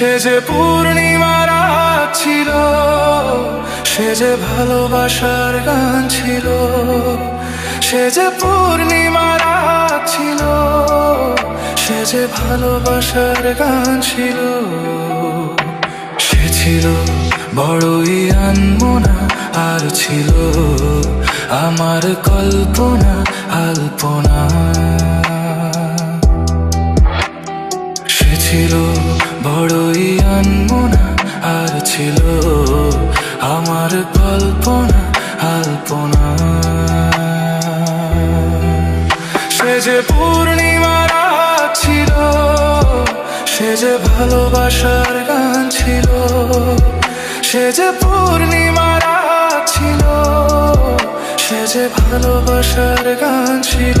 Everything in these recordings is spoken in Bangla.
সে যে পূর্ণিমার ছিল, সে যে ভালোবাসার গান ছিল, সে যে পূর্ণিমার ছিল, সে যে ভালোবাসার গান ছিল। ছিল, বড়ই আনমনা আর ছিল। আমার কল্পনা আলপনা। সে ছিল, বড়ই আনমনা আর ছিল। আমার কল্পনা আলপনা। সে যে ছিল সে যে ভালোবাসার গান ছিল সে যে পূর্ণিমার ছিল সে যে ভালোবাসার গান ছিল।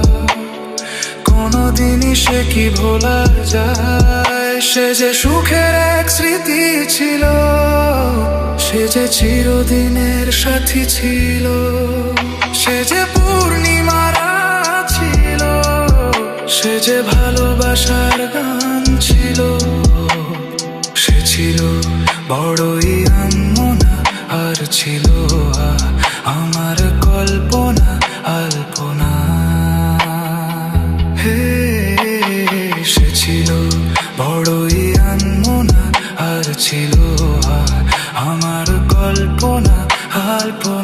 সে কি ভোলা যায়? সে যে সুখের এক স্মৃতি ছিল, সে যে চিরদিনের সাথী ছিল, সে যে পূর্ণিমারা ছিল, সে যে ভালোবাসার গান ছিল, সে ছিল বড়ই ছিল বড়ই আনমনা আর ছিল আমার কল্পনা আলপনা